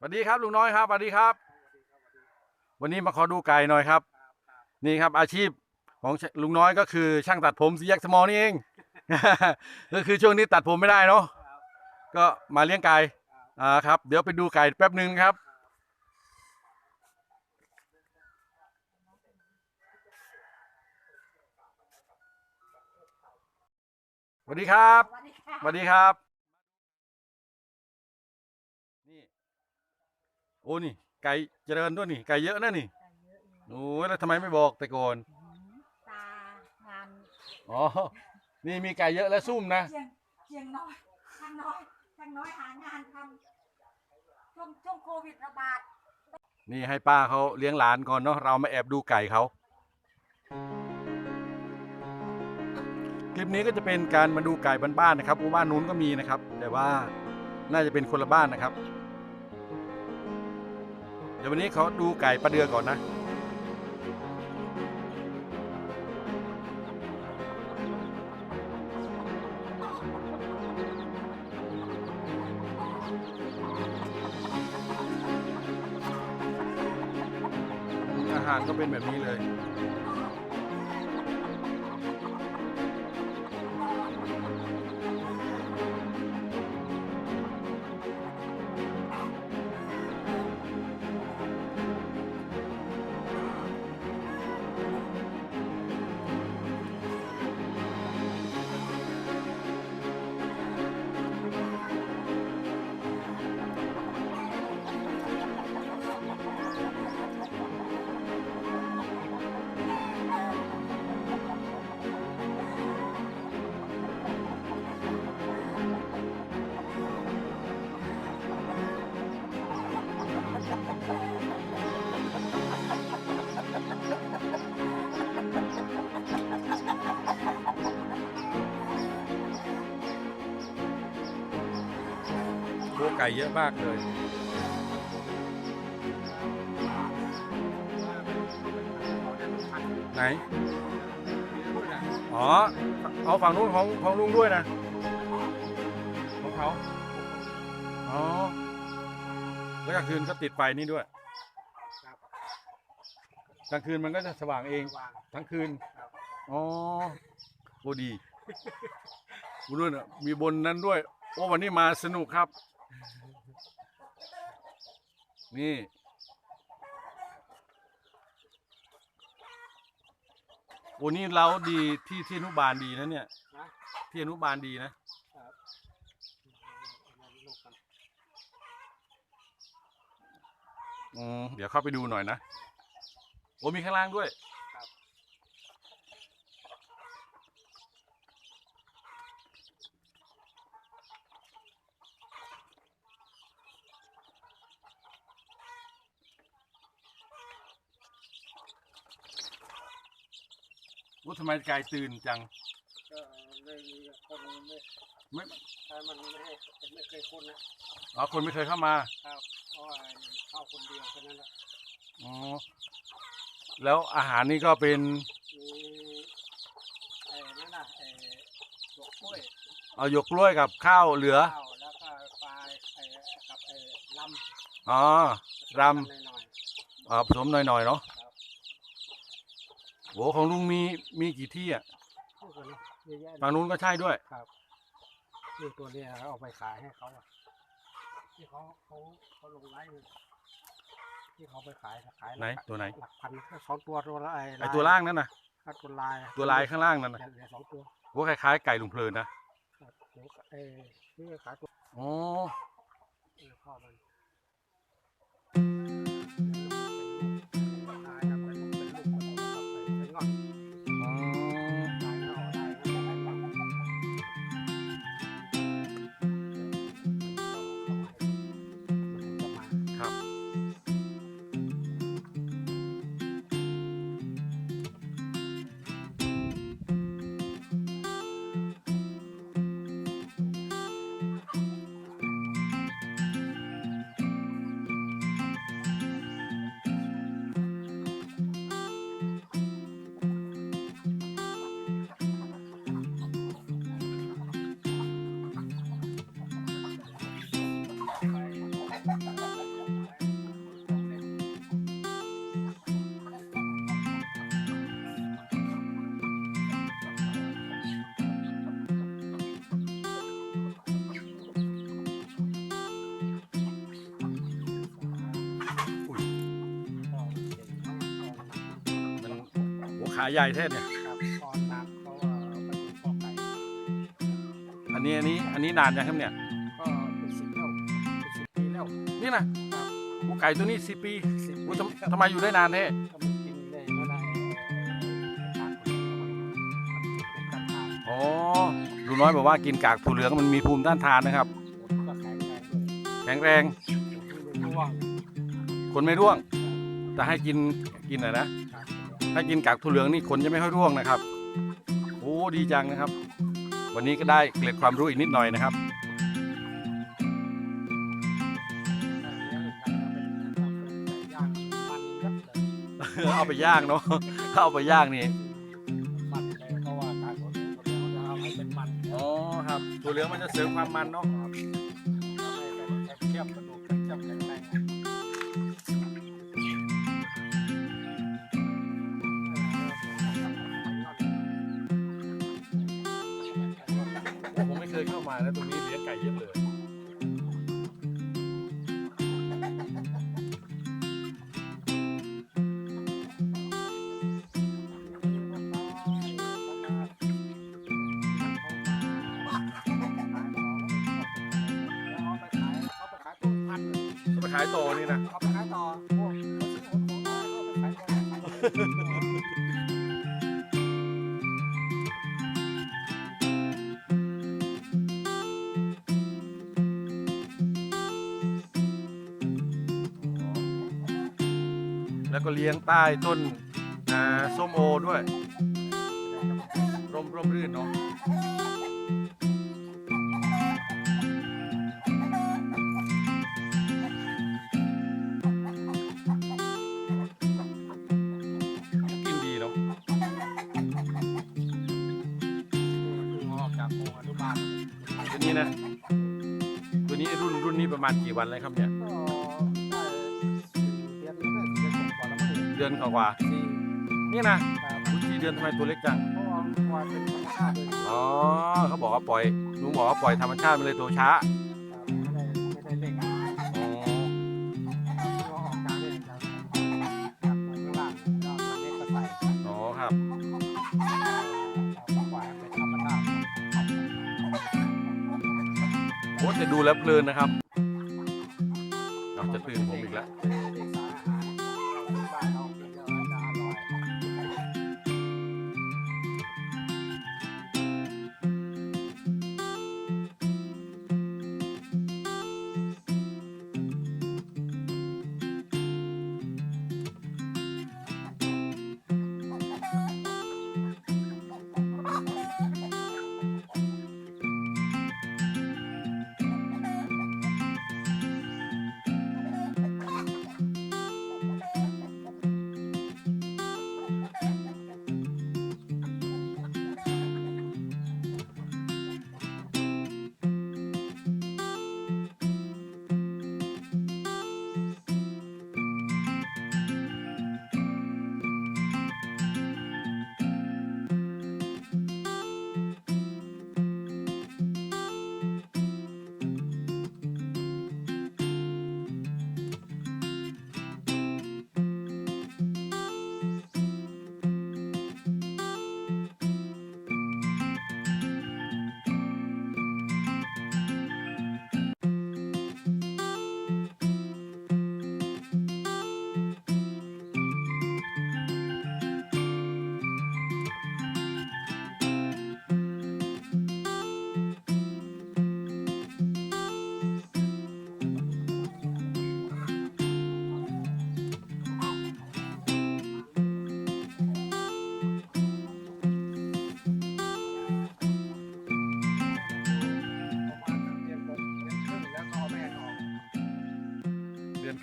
สวัสดีครับลุงน้อยครับสวัสดีครับ วันนี้มาขอดูไก่หน่อยครับ นี่ครับอาชีพของลุงน้อยก็คือช่างตัดผมสีแยกสมอนี่เอง ก็คือช่วงนี้ตัดผมไม่ได้เนาะก็มาเลี้ยงไก่อ่าครับ เดี๋ยวไปดูไก่แป๊บหนึ่งครับสวัสดีครับสวัสดีค่ะสวัสดีครับ อ้นี่ไก่เจริญด้วยนี่ไก่เยอะนะนี่ไก่เยอะอยู่โอ้ยแล้วทำไมไม่บอกแต่ก่อนหืมตางานอ๋อนี่มีไก่เยอะและซุ่มนะเชียงเชียงน้อยช่างน้อยช่างน้อยหางานทำช่วงช่วงโควิดระบาด นี่ให้ป้าเขาเลี้ยงหลานก่อนเนาะเรามาแอบดูไก่เขาคลิปนี้ก็จะเป็นการมาดูไก่บ้านๆนะครับหมู่บ้านนู้นก็มีนะครับ แต่ว่าน่าจะเป็นคนละบ้านนะครับ เดี๋ยววันนี้เขาดูไก่ประเดือก่อนนะ อาหารก็เป็นแบบนี้เลย โอ้ไก่เยอะมากเลยไหน อ๋อ เอาฝั่งนู้นของของลุงด้วยนะ ของเขา อ๋อ แล้วกลางคืนก็ติดไฟนี่ด้วย กลางคืนมันก็จะสว่างเอง ทั้งคืน อ๋อโอ้ดีบุญน่ะมีบนนั้นด้วย โอ้วันนี้มาสนุกครับ นี่ โอ้นี่เราดีที่ที่อนุบาลดีนะเนี่ย นะที่อนุบาลดีนะอืมเดี๋ยวเข้าไปดูหน่อยนะ โอ้มีข้างล่างด้วย ว่าทำไมไก่ตื่นจัง ก็ไม่มีคนไม่ไม่ถ้ามันไม่ให้ไม่เคยคุ้นนะอ๋อคนไม่เคยเข้ามาครับเพราะว่าเข้าคนเดียวแค่นั้นแหละอ๋อแล้วอาหารนี่ก็เป็นมีไอ้นั่นน่ะไอ้ดอกกล้วยเอาหยกกล้วยกับข้าวเหลือ ข้าวแล้วก็ปลาไอ้กับไอ้ลำอ๋อรหน่อยำอ่าผสมหน่อยๆเนาะๆครับ โหของลุงมีมีกี่ที่อะพูดกันเนอะเยอะแยะเลย ฝั่งนู้นก็ใช่ด้วย ครับนี่ตัวเนี้ยเอาไปขายให้เขาอะ ที่เขาเขาเขาลงไลฟ์เลยที่เขาไปขายขายไหนตัวไหน หลักพันแค่สองตัวตัวละไอ้ไอตัวล่างนั่นน่ะ ครับตัวลายอะตัวลายข้างล่างนั่นน่ะเหลือสองตัวโหคล้ายๆไก่ลุงเพลินนะครับเดี๋ยวเอ้นี่ขายตัวอ๋อ เออพ่อมัน ขาใหญ่แท้เนี่ย ครับก่อนน้ำเขาว่าไปเป็นพ่อไก่อันนี้อันนี้อันนี้นานยังครับเนี่ย ก็เป็นสิบแล้วเป็นสิบปีแล้วนี่นะหมูไก่ตัวนี้สิปีสิบโอ้ปีทำทำไมอยู่ได้นานแท้ก็มันกินได้เมื่อไหร่ทานคนมันเป็นกันทานอ๋อลุงน้อยบอกว่ากินกากถั่วเหลืองมันมีภูมิต้านทานนะครับก็แข็งแรงเลยแข็งแรงที่เป็นร่วงคนไม่ร่วง แต่ให้กินกินอะไรนะ ครับ ถ้ากินกากถั่วเหลืองนี่คนจะไม่ค่อยร่วงนะครับ โอ้ดีจังนะครับ วันนี้ก็ได้เกล็ดความรู้อีกนิดหน่อยนะครับ เอาไปย่างเนาะถ้าเอาไปย่างนี่มันเลยเพราะว่าการขนส่งเขาจะเอาให้เป็นมันอ๋อครับถั่วเหลืองมันจะเสริมความมันเนาะ ยเข้ามาแล้วตรงนี้เลี้ยงไก่เยอะเลยก็ไปขายต่อนี่นะ เอาไปขายต่อพวกเขาซื้อของของมาก็เอาไปขายต่อ ก็เลี้ยงใต้ต้นอ่าส้มโอด้วย ร่มร่มรื่นเนาะกินดีเนาะออกจากโรงอนุบาลตัวนี้นะ ตัวนี้รุ่นรุ่นนี้ประมาณกี่วันเลยครับเนี่ย เดือนกว่าสี่ๆนี่นะครับทุกทีเดือนทำไมตัวเล็กจัง เพราะว่ามันปล่อยเป็นธรรมชาติเลยอ๋อเขาบอกว่าปล่อยลุงบอกว่าปล่อยธรรมชาติไปเลยตัวช้าครับไม่ได้ไม่ได้เล่นอะอ๋อที่ว่าออกจากเนี่ยจากจากตรงข้างล่างก็มาเล็กก็ใส่อ๋อครับเอาปล่อยให้เป็นธรรมชาติโอ้แต่ดูแล้วเพลินนะครับเอาจะตื่นผมอีกแล้วเด็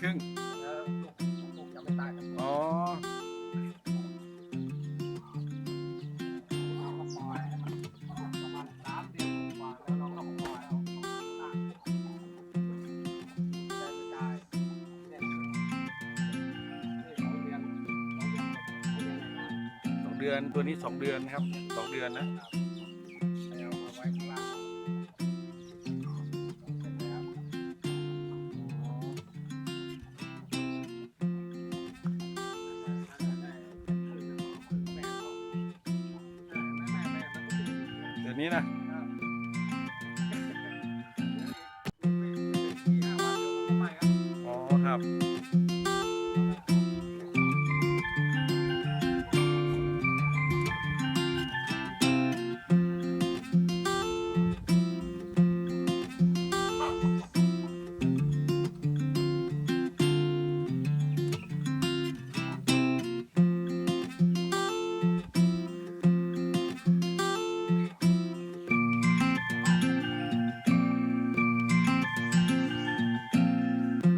นหน่อยสองเดือนตัวนี้สองเดือนครับสองเดือนนะ นี้นะ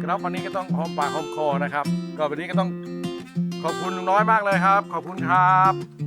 ครับวันนี้ก็ต้องหอมปากหอมคอนะครับ ก็วันนี้ก็ต้องขอบคุณลุงน้อยมากเลยครับ ขอบคุณครับ